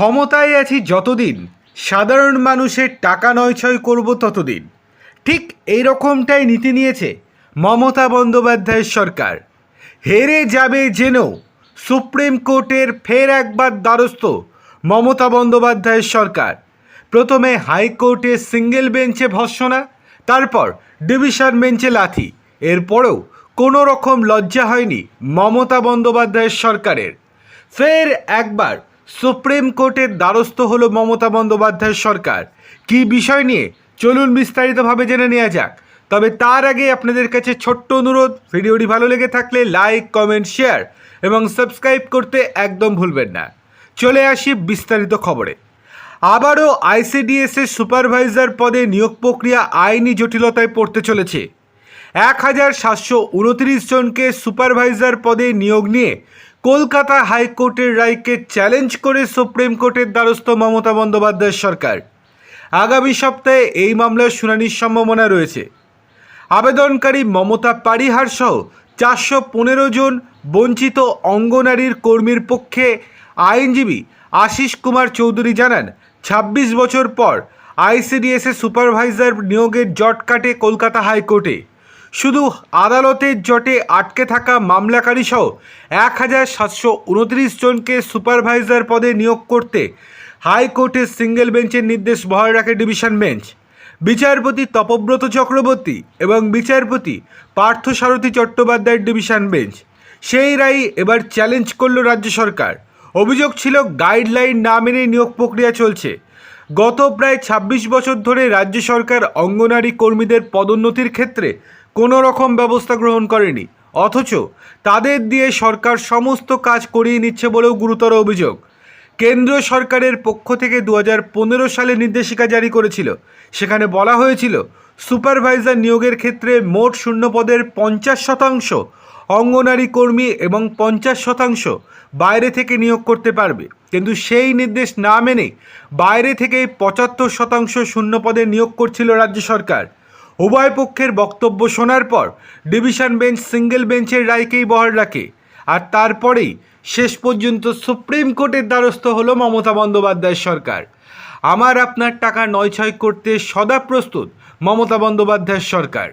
ক্ষমতায় আছি যতদিন, সাধারণ মানুষের টাকা নয়ছয় করব ততদিন। ঠিক এই রকমটাই নীতি নিয়েছে মমতা বন্দ্যোপাধ্যায়ের সরকার। হেরে যাবে জেনেও সুপ্রিম কোর্টের ফের একবার দ্বারস্থ মমতা বন্দ্যোপাধ্যায়ের সরকার। প্রথমে হাইকোর্টে সিঙ্গেল বেঞ্চে ভৎসনা তারপর ডিভিশন বেঞ্চে লাথি। এরপরেও কোনো রকম লজ্জা হয়নি মমতা বন্দ্যোপাধ্যায়ের সরকারের। ফের একবার সুপ্রিম কোর্টের দ্বারস্থ হলো মমতা বন্দ্যোপাধ্যায়ের সরকার। কি বিষয় নিয়ে? চলুন বিস্তারিতভাবে জেনে নেওয়া যাক। তবে তার আগে আপনাদের কাছে ছোট্ট অনুরোধ, ভিডিওটি ভালো লেগে থাকলে লাইক, কমেন্ট, শেয়ার এবং সাবস্ক্রাইব করতে একদম ভুলবেন না। চলে আসি বিস্তারিত খবরে। আবারও আইসিডিএসের সুপারভাইজার পদে নিয়োগ প্রক্রিয়া আইনি জটিলতায় পড়তে চলেছে। এক হাজার সাতশো উনত্রিশ জনকে সুপারভাইজার পদে নিয়োগ নিয়ে কলকাতা হাইকোর্টের রায়কে চ্যালেঞ্জ করে সুপ্রিম কোর্টের দ্বারস্থ মমতা বন্দ্যোপাধ্যায় সরকার। আগামী সপ্তাহে এই মামলার শুনানির সম্ভাবনা রয়েছে। আবেদনকারী মমতা পারিহার সহ চারশো পনেরো জন বঞ্চিত অঙ্গনারীর কর্মীর পক্ষে আইনজীবী আশিস কুমার চৌধুরী জানান ২৬ বছর পর আইসিডিএসের সুপারভাইজার নিয়োগের জট কাটে কলকাতা হাইকোর্টে। শুধু আদালতের জটে আটকে থাকা মামলাকারী সহ এক হাজার সাতশো উনত্রিশ জনকে সুপারভাইজার পদে নিয়োগ করতে হাইকোর্টের সিঙ্গেল বেঞ্চের নির্দেশ বহাল রাখে ডিভিশন বেঞ্চ। বিচারপতি তপব্রত চক্রবর্তী এবং বিচারপতি পার্থসারথী চট্টোপাধ্যায়ের ডিভিশন বেঞ্চ। সেই রায় এবার চ্যালেঞ্জ করল রাজ্য সরকার। অভিযোগ ছিল, গাইডলাইন না মেনে নিয়োগ প্রক্রিয়া চলছে। গত প্রায় ২৬ বছর ধরে রাজ্য সরকার অঙ্গনারী কর্মীদের পদোন্নতির ক্ষেত্রে কোনো রকম ব্যবস্থা গ্রহণ করেনি। অথচ তাদের দিয়ে সরকার সমস্ত কাজ করিয়ে নিচ্ছে বলেও গুরুতর অভিযোগ। কেন্দ্রীয় সরকারের পক্ষ থেকে দু হাজার পনেরো সালে নির্দেশিকা জারি করেছিল। সেখানে বলা হয়েছিল, সুপারভাইজার নিয়োগের ক্ষেত্রে মোট শূন্য পদের পঞ্চাশ শতাংশ অঙ্গনারী কর্মী এবং পঞ্চাশ শতাংশ বাইরে থেকে নিয়োগ করতে পারবে। কিন্তু সেই নির্দেশ না মেনে বাইরে থেকে পঁচাত্তর শতাংশ শূন্য পদে নিয়োগ করছিল রাজ্য সরকার। উভয় পক্ষের বক্তব্য শোনার পর ডিভিশন বেঞ্চ সিঙ্গেল বেঞ্চের রায়কেই বহর রাখে। আর তারপরেই শেষ পর্যন্ত সুপ্রিম কোর্টের দ্বারস্থ হল মমতা বন্দ্যোপাধ্যায় সরকার। আমার আপনার টাকা নয় ছয় করতে সদা প্রস্তুত মমতা বন্দ্যোপাধ্যায় সরকার।